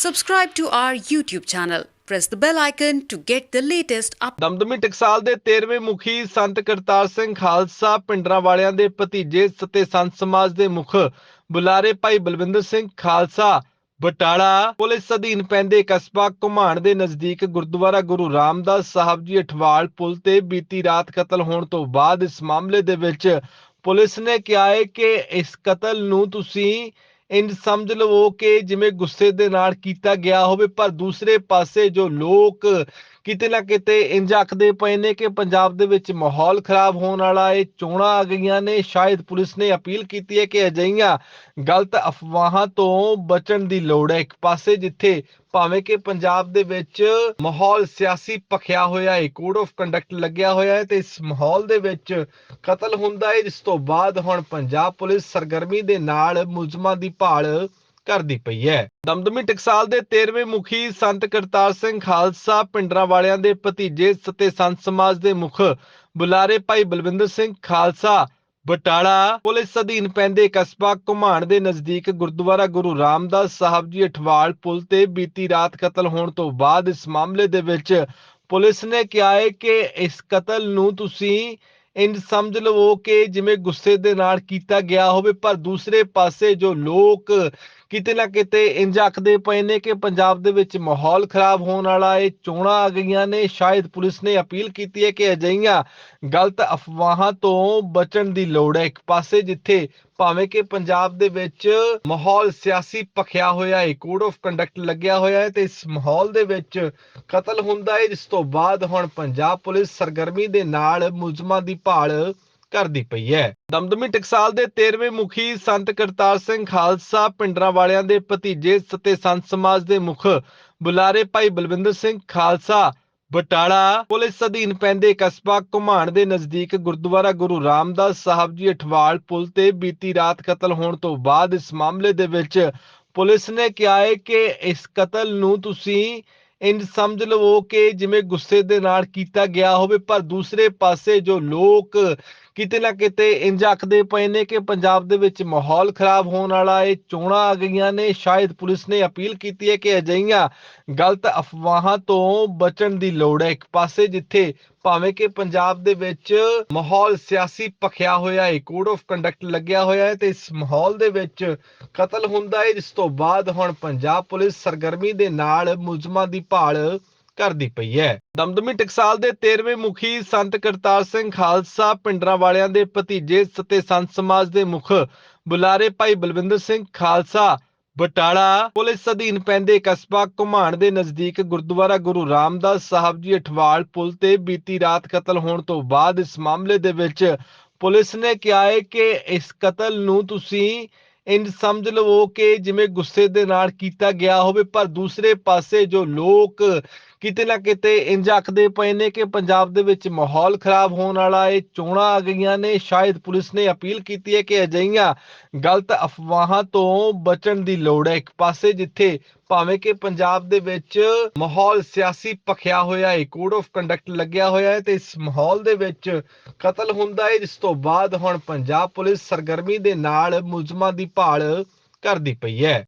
Subscribe to our YouTube channel. Press the bell icon to get the latest updates. Damdami Taksal ਦੇ 13ਵੇਂ ਮੁਖੀ ਸੰਤ ਕਰਤਾਰ ਸਿੰਘ ਖਾਲਸਾ ਪਿੰਡਰਾਂ ਵਾਲਿਆਂ ਦੇ ਭਤੀਜੇ ਅਤੇ ਸੰਤ ਸਮਾਜ ਦੇ ਮੁਖ ਬੁਲਾਰੇ ਭਾਈ ਬਲਵਿੰਦਰ ਸਿੰਘ ਖਾਲਸਾ, ਬਟਾਲਾ ਪੁਲਿਸ ਅਧੀਨ ਪੈਂਦੇ ਕਸਬਾ ਘੁਮਾਣ ਦੇ ਨਜ਼ਦੀਕ ਗੁਰਦੁਆਰਾ ਗੁਰੂ ਰਾਮਦਾਸ ਸਾਹਿਬ ਜੀ ਅਠਵਾਲ ਪੁਲ ਤੇ ਬੀਤੀ ਰਾਤ ਕਤਲ ਹੋਣ ਤੋਂ ਬਾਅਦ ਇਸ ਮਾਮਲੇ ਦੇ ਵਿੱਚ ਪੁਲਿਸ ਨੇ ਕਿਹਾ ਹੈ ਕਿ ਇਸ ਕਤਲ ਨੂੰ ਤੁਸੀਂ ਇੰਜ ਸਮਝ ਲਵੋ ਕਿ ਜਿਵੇਂ ਗੁੱਸੇ ਦੇ ਨਾਲ ਕੀਤਾ ਗਿਆ ਹੋਵੇ, ਪਰ ਦੂਸਰੇ ਪਾਸੇ ਜੋ ਲੋਕ ਕਿਤੇ ਨਾ ਕਿਤੇ ਇੰਜ ਆਖਦੇ ਪਏ ਨੇ ਕਿ ਪੰਜਾਬ ਦੇ ਵਿੱਚ ਮਾਹੌਲ ਖਰਾਬ ਹੋਣ ਵਾਲਾ ਹੈ ਚੋਣਾਂ ਆ ਗਈਆਂ ਨੇ। ਸ਼ਾਇਦ ਪੁਲਿਸ ਨੇ ਅਪੀਲ ਕੀਤੀ ਹੈ ਕਿ ਅਜਿਹੀਆਂ ਗਲਤ ਅਫਵਾਹਾਂ ਤੋਂ ਬਚਣ ਦੀ ਲੋੜ ਹੈ। ਇੱਕ ਪਾਸੇ ਜਿੱਥੇ ਭਾਵੇਂ ਕਿ ਪੰਜਾਬ ਦੇ ਵਿੱਚ ਮਾਹੌਲ ਸਿਆਸੀ ਭਖਿਆ ਹੋਇਆ ਹੈ ਕੋਡ ਆਫ ਕੰਡਕਟ ਲੱਗਿਆ ਹੋਇਆ ਹੈ, ਤੇ ਇਸ ਮਾਹੌਲ ਦੇ ਵਿੱਚ ਕਤਲ ਹੁੰਦਾ ਹੈ, ਜਿਸ ਤੋਂ ਬਾਅਦ ਹੁਣ ਪੰਜਾਬ ਪੁਲਿਸ ਸਰਗਰਮੀ ਦੇ ਨਾਲ ਮੁਲਜ਼ਮਾਂ ਦੀ ਭਾਲ ਕਰਦੀ ਪਈ ਹੈ। ਦਮਦਮੀ ਟਕਸਾਲ ਦੇ 13ਵੇਂ ਮੁਖੀ ਸੰਤ ਕਰਤਾਰ ਸਿੰਘ ਖਾਲਸਾ, ਪਿੰਡਰਾਂ ਵਾਲਿਆਂ ਦੇ ਭਤੀਜੇ ਅਤੇ ਸੰਤ ਸਮਾਜ ਦੇ ਮੁਖ ਬੁਲਾਰੇ ਭਾਈ ਬਲਵਿੰਦਰ ਸਿੰਘ ਖਾਲਸਾ, ਬਟਾਲਾ ਪੁਲਿਸ ਅਧੀਨ ਪੈਂਦੇ ਕਸਬਾ ਘੁਮਾਣ ਦੇ ਨਜ਼ਦੀਕ ਗੁਰਦੁਆਰਾ ਗੁਰੂ ਰਾਮਦਾਸ ਸਾਹਿਬ ਜੀ ਅਠਵਾਲ ਪੁਲ ਤੇ ਬੀਤੀ ਰਾਤ ਕਤਲ ਹੋਣ ਤੋਂ ਬਾਅਦ ਇਸ ਮਾਮਲੇ ਦੇ ਵਿੱਚ ਪੁਲਿਸ ਨੇ ਕਿਹਾ ਹੈ ਕਿ ਇਸ ਕਤਲ ਨੂੰ ਤੁਸੀਂ ਇੰਜ ਸਮਝ ਲਵੋ ਕਿ ਜਿਵੇਂ ਗੁੱਸੇ ਦੇ ਨਾਲ ਕੀਤਾ ਗਿਆ ਹੋਵੇ, ਪਰ ਦੂਸਰੇ ਪਾਸੇ ਜੋ ਲੋਕ ਕਿਤੇ ਨਾ ਕਿਤੇ ਇੰਜ ਆਖਦੇ ਪਏ ਨੇ ਕਿ ਪੰਜਾਬ ਦੇ ਵਿੱਚ ਮਾਹੌਲ ਖਰਾਬ ਹੋਣ ਵਾਲਾ ਹੈ ਚੋਣਾਂ ਆ ਗਈਆਂ ਨੇ, ਸ਼ਾਇਦ ਪੁਲਿਸ ਨੇ ਅਪੀਲ ਕੀਤੀ ਹੈ ਕਿ ਅਜਿਹੀਆਂ ਗਲਤ ਅਫਵਾਹਾਂ ਤੋਂ ਬਚਣ ਦੀ ਲੋੜ ਹੈ। ਇੱਕ ਪਾਸੇ ਜਿੱਥੇ ਭਾਵੇਂ ਕਿ ਪੰਜਾਬ ਦੇ ਵਿੱਚ ਮਾਹੌਲ ਸਿਆਸੀ ਭਖਿਆ ਹੋਇਆ ਹੈ ਕੋਡ ਆਫ ਕੰਡਕਟ ਲੱਗਿਆ ਹੋਇਆ ਹੈ ਤੇ ਇਸ ਮਾਹੌਲ ਦੇ ਵਿੱਚ ਕਤਲ ਹੁੰਦਾ ਹੈ ਜਿਸ ਤੋਂ ਬਾਅਦ ਹੁਣ ਪੰਜਾਬ ਪੁਲਿਸ ਸਰਗਰਮੀ ਦੇ ਨਾਲ ਮੁਲਜ਼ਮਾਂ ਦੀ ਭਾਲ ਕਰਦੀ ਪਈ ਹੈ। ਦਮਦਮੀ ਟਕਸਾਲ ਦੇ 13ਵੇਂ ਮੁਖੀ ਸੰਤ ਕਰਤਾਰ ਸਿੰਘ ਖਾਲਸਾ ਪਿੰਡਰਾਂ ਵਾਲਿਆਂ ਦੇ ਭਤੀਜੇ ਅਤੇ ਸੰਤ ਸਮਾਜ ਦੇ ਮੁਖ ਬੁਲਾਰੇ ਭਾਈ ਬਲਵਿੰਦਰ ਸਿੰਘ ਖਾਲਸਾ ਬਟਾਲਾ ਪੁਲਿਸ ਅਧੀਨ ਪੈਂਦੇ ਕਸਬਾ ਘੁਮਾਣ ਦੇ ਨਜ਼ਦੀਕ ਗੁਰਦੁਆਰਾ ਗੁਰੂ ਰਾਮਦਾਸ ਸਾਹਿਬ ਜੀ ਅਠਵਾਲ ਪੁਲ ਤੇ ਬੀਤੀ ਰਾਤ ਕਤਲ ਹੋਣ ਤੋਂ ਬਾਅਦ ਇਸ ਮਾਮਲੇ ਦੇ ਵਿੱਚ ਪੁਲਿਸ ਨੇ ਕਿਹਾ ਹੈ ਕਿ ਇਸ ਕਤਲ ਨੂੰ ਤੁਸੀਂ ਇੰਜ ਸਮਝ ਲਵੋ ਕਿ ਜਿਵੇਂ ਗੁੱਸੇ ਦੇ ਨਾਲ ਕੀਤਾ ਗਿਆ ਹੋਵੇ, ਪਰ ਦੂਸਰੇ ਪਾਸੇ ਜੋ ਲੋਕ ਕਿਤੇ ਨਾ ਕਿਤੇ ਇੰਜ ਆਖਦੇ ਪਏ ਨੇ ਕਿ ਪੰਜਾਬ ਦੇ ਵਿੱਚ ਮਾਹੌਲ ਖਰਾਬ ਹੋਣ ਵਾਲਾ ਹੈ ਚੋਣਾਂ ਆ ਗਈਆਂ ਨੇ। ਸ਼ਾਇਦ ਪੁਲਿਸ ਨੇ ਅਪੀਲ ਕੀਤੀ ਹੈ ਕਿ ਅਜਿਹੀਆਂ ਗਲਤ ਅਫਵਾਹਾਂ ਤੋਂ ਬਚਣ ਦੀ ਲੋੜ ਹੈ। ਇੱਕ ਪਾਸੇ ਜਿੱਥੇ ਭਾਵੇਂ ਕਿ ਪੰਜਾਬ ਦੇ ਵਿੱਚ ਮਾਹੌਲ ਸਿਆਸੀ ਭਖਿਆ ਹੋਇਆ ਹੈ ਕੋਡ ਆਫ ਕੰਡਕਟ ਲੱਗਿਆ ਹੋਇਆ ਹੈ, ਤੇ ਇਸ ਮਾਹੌਲ ਦੇ ਵਿੱਚ ਕਤਲ ਹੁੰਦਾ ਹੈ, ਜਿਸ ਤੋਂ ਬਾਅਦ ਹੁਣ ਪੰਜਾਬ ਪੁਲਿਸ ਸਰਗਰਮੀ ਦੇ ਨਾਲ ਮੁਲਜ਼ਮਾਂ ਦੀ ਭਾਲ ਕਰਦੀ ਪਈ ਹੈ। ਦਮਦਮੀ ਟਕਸਾਲ ਦੇ 13ਵੇਂ ਮੁਖੀ ਸੰਤ ਕਰਤਾਰ ਸਿੰਘ ਖਾਲਸਾ, ਪਿੰਡਰਾਂ ਵਾਲਿਆਂ ਦੇ ਭਤੀਜੇ ਅਤੇ ਸੰਤ ਸਮਾਜ ਦੇ ਮੁਖ ਬੁਲਾਰੇ ਭਾਈ ਬਲਵਿੰਦਰ ਸਿੰਘ ਖਾਲਸਾ, ਬਟਾਲਾ ਪੁਲਿਸ ਅਧੀਨ ਪੈਂਦੇ ਕਸਬਾ ਘੁਮਾਣ ਦੇ ਨਜ਼ਦੀਕ ਗੁਰਦੁਆਰਾ ਗੁਰੂ ਰਾਮਦਾਸ ਸਾਹਿਬ ਜੀ ਅਠਵਾਲ ਪੁਲ ਤੇ ਬੀਤੀ ਰਾਤ ਕਤਲ ਹੋਣ ਤੋਂ ਬਾਅਦ ਇਸ ਮਾਮਲੇ ਦੇ ਵਿੱਚ ਪੁਲਿਸ ਨੇ ਕਿਹਾ ਹੈ ਕਿ ਇਸ ਕਤਲ ਨੂੰ ਤੁਸੀਂ ਇੰਜ ਸਮਝ ਲਵੋ ਕਿ ਜਿਵੇਂ ਗੁੱਸੇ ਦੇ ਨਾਲ ਕੀਤਾ ਗਿਆ ਹੋਵੇ, ਪਰ ਦੂਸਰੇ ਪਾਸੇ ਜੋ ਲੋਕ ਕਿਤੇ ਨਾ ਕਿਤੇ ਇੰਜ ਆਖਦੇ ਪਏ ਨੇ ਕਿ ਪੰਜਾਬ ਦੇ ਵਿੱਚ ਮਾਹੌਲ ਖਰਾਬ ਹੋਣ ਵਾਲਾ ਹੈ ਚੋਣਾਂ ਆ ਗਈਆਂ ਨੇ, ਸ਼ਾਇਦ ਪੁਲਿਸ ਨੇ ਅਪੀਲ ਕੀਤੀ ਹੈ ਕਿ ਅਜਿਹੀਆਂ ਗਲਤ ਅਫਵਾਹਾਂ ਤੋਂ ਬਚਣ ਦੀ ਲੋੜ ਹੈ। ਇੱਕ ਪਾਸੇ ਜਿੱਥੇ ਭਾਵੇਂ ਕਿ ਪੰਜਾਬ ਦੇ ਵਿੱਚ ਮਾਹੌਲ ਸਿਆਸੀ ਭਖਿਆ ਹੋਇਆ ਹੈ ਕੋਡ ਆਫ ਕੰਡਕਟ ਲੱਗਿਆ ਹੋਇਆ ਹੈ ਤੇ ਇਸ ਮਾਹੌਲ ਦੇ ਵਿੱਚ ਕਤਲ ਹੁੰਦਾ ਹੈ ਜਿਸ ਤੋਂ ਬਾਅਦ ਹੁਣ ਪੰਜਾਬ ਪੁਲਿਸ ਸਰਗਰਮੀ ਦੇ ਨਾਲ ਮੁਲਜ਼ਮਾਂ ਦੀ ਭਾਲ ਕਰਦੀ ਪਈ ਹੈ।